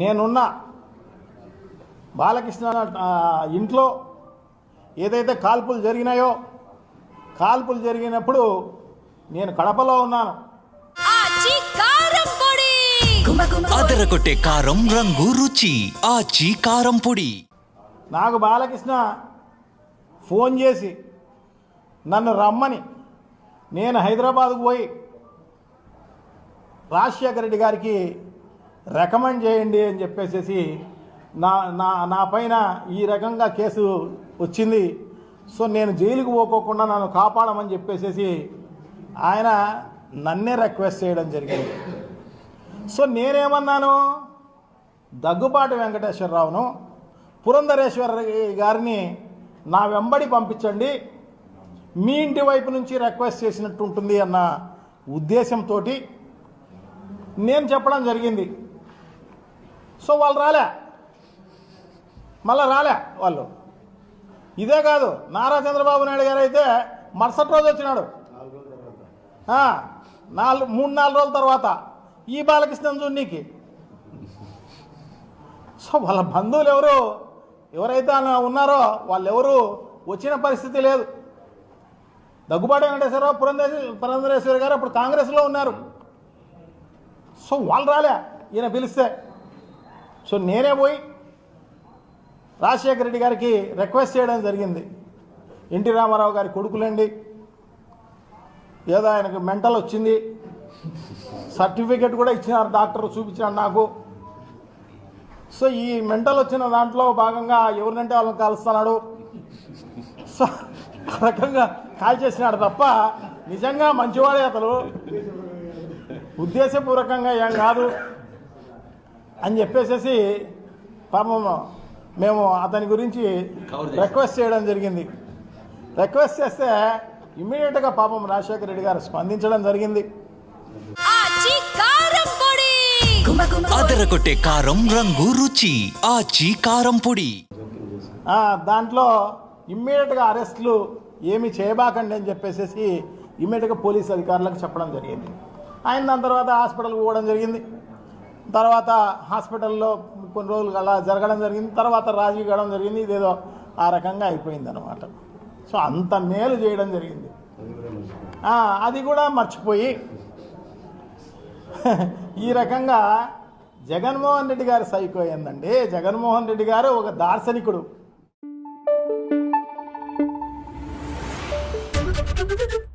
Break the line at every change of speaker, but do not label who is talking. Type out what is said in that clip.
నేనున్నా. బాలకృష్ణ ఇంట్లో ఏదైతే కాల్పులు జరిగినాయో కాల్పులు జరిగినప్పుడు నేను కడపలో ఉన్నాను.
అదరగొట్టే కారం రంగు రుచి. ఆచి కారం పొడి.
నాకు బాలకృష్ణ ఫోన్ చేసి నన్ను రమ్మని. నేను హైదరాబాద్కు పోయి రాజశేఖర రెడ్డి గారికి రికమెండ్ చేయండి అని చెప్పేసేసి నా నా నా పైన ఈ రకంగా కేసు వచ్చింది. సో నేను జైలుకు పోకోకుండా నన్ను కాపాడమని చెప్పేసి ఆయన నన్నే రిక్వెస్ట్ చేయడం జరిగింది. సో నేనేమన్నాను? దగ్గుబాటి వెంకటేశ్వరరావును పురంధరేశ్వర గారిని నా వెంబడి పంపించండి. మీ ఇంటి వైపు నుంచి రిక్వెస్ట్ చేసినట్టు ఉంటుంది అన్న ఉద్దేశంతో నేను చెప్పడం జరిగింది. సో వాళ్ళు రాలే. మళ్ళా రాలే వాళ్ళు. ఇదే కాదు నారా చంద్రబాబు నాయుడు గారు అయితే మరుసటి రోజు వచ్చినాడు. నాలుగు మూడు నాలుగు రోజుల తర్వాత. ఈ బాలకృష్ణం చూడనీకి సో వాళ్ళ బంధువులు ఎవరు? ఎవరైతే ఉన్నారో వాళ్ళు ఎవరు వచ్చిన పరిస్థితి లేదు. దగ్గుబాటి వెంకటేశ్వరరావు పురంధేశ్వర పురంధరేశ్వరి గారు అప్పుడు కాంగ్రెస్లో ఉన్నారు. సో వాళ్ళు రాలే. ఈయన పిలిస్తే. సో నేనే పోయి రాజశేఖర రెడ్డి గారికి రిక్వెస్ట్ చేయడం జరిగింది. ఎన్టీ రామారావు గారి కొడుకులండి. ఏదో ఆయనకు మెంటల్ వచ్చింది. సర్టిఫికెట్ కూడా ఇచ్చినారు డాక్టర్ చూపించాడు నాకు. సో ఈ మెంటల్ వచ్చిన దాంట్లో భాగంగా ఎవరినంటే వాళ్ళని కలుస్తున్నాడు. సో ఆ రకంగా కాల్ చేసినాడు తప్ప నిజంగా మంచివాడే అతను. ఉద్దేశపూర్వకంగా ఏం కాదు. అని చెప్పేసేసి పాపం మేము అతని గురించి రిక్వెస్ట్ చేయడం జరిగింది. రిక్వెస్ట్ చేస్తే ఇమ్మీడియట్గా పాపం రాజశేఖర రెడ్డి గారు స్పందించడం జరిగింది.
కారం పొడి!
అదరగొట్టే కారం రంగు రుచి. ఆచి కారం పొడి.
ఆ, దాంట్లో ఇమ్మీడియట్గా అరెస్టులు ఏమి చేయబాకండి అని చెప్పేసి ఇమ్మీడియట్గా పోలీస్ అధికారులకు చెప్పడం జరిగింది. ఆయన దాని తర్వాత హాస్పిటల్కి పోవడం జరిగింది. తర్వాత హాస్పిటల్లో కొన్ని రోజులు అలా జరగడం జరిగింది తర్వాత రాజీ కావడం జరిగింది ఇదేదో ఆ రకంగా అయిపోయింది అనమాట సో అంత మేలు చేయడం జరిగింది అది కూడా మర్చిపోయి ఈ రకంగా జగన్మోహన్ రెడ్డి గారు సైకో అయిందండి జగన్మోహన్ రెడ్డి గారు ఒక దార్శనికుడు Thank you.